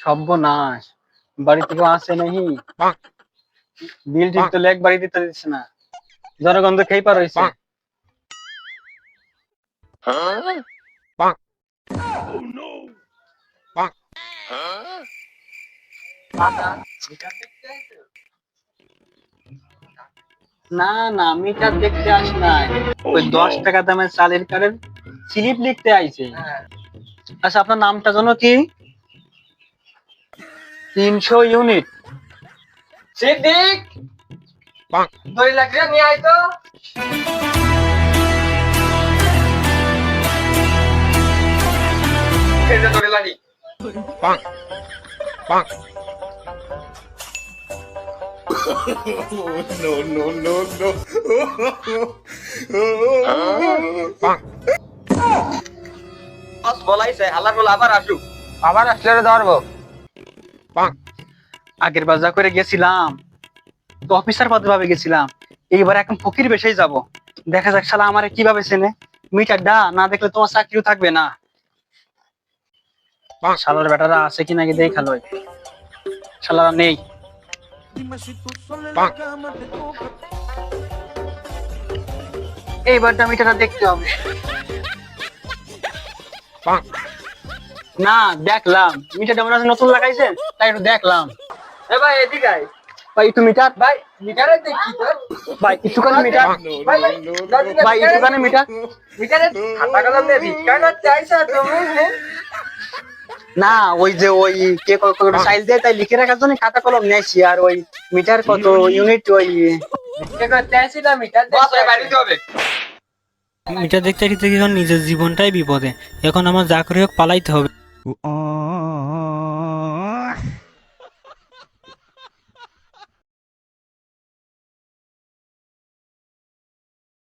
সর্বনাশ। বাড়ি থেকে আসে নাহি। বিল ঠিক তো লেখ বাড়ি দিতে দিচ্ছে না। জনগণ তো খেয়ে পার হয়েছে না না মিটার দেখতে আসি নাই। ওই দশ টাকা দামের চালের কারের স্লিপ লিখতে আইছে। আচ্ছা আপনার নামটা জানো কি? তিনশো ইউনিট। সিদ্দিক! দুই লাখ নিয়ে আয় তো। এই যে দড়ি লাগি। বস বলাইছে আল্লাহ বলে আবার আসুক। আবার আসলে ধরবো। আগের বার করে গেছিলাম তো অফিসার পদে ভাবে গেছিলাম। এইবার এখন ফকির বেশেই যাব। দেখা যাক শালা আমারে কীভাবে চেনে। মিটার ডা না দেখলে তোমার চাকরিও থাকবে না। শালার বেটারা আছে কিনা কি দেখাল শালারা নেই। এইবারটা মিটারটা দেখতে হবে। না দেখলাম। মিটারটা মনে নতুন লাগাইছে তাই একটু দেখলাম। এ ভাই এদিকে আয়। ভাই একটু মিটার ভাই মিটারে দেখি তো। ভাই একটুখানি মিটার ভাই ভাই একটুখানি মিটার মিটারে খাতা কলম দিয়ে ভিক্ষা করতে আইসা তুমি? হ্যাঁ? না ওই যে ওই কে কত সাইজ দেয় তাই লিখে রাখার জন্য খাতা কলম নিয়েছি আর ওই মিটার কত ইউনিট। ওই ভিক্ষা করতে আইছিলাম মিটার হবে। মিটার দেখতে দেখতে এখন নিজের জীবনটাই বিপদে। এখন আমার চাকরি করে হোক পালাইতে হবে।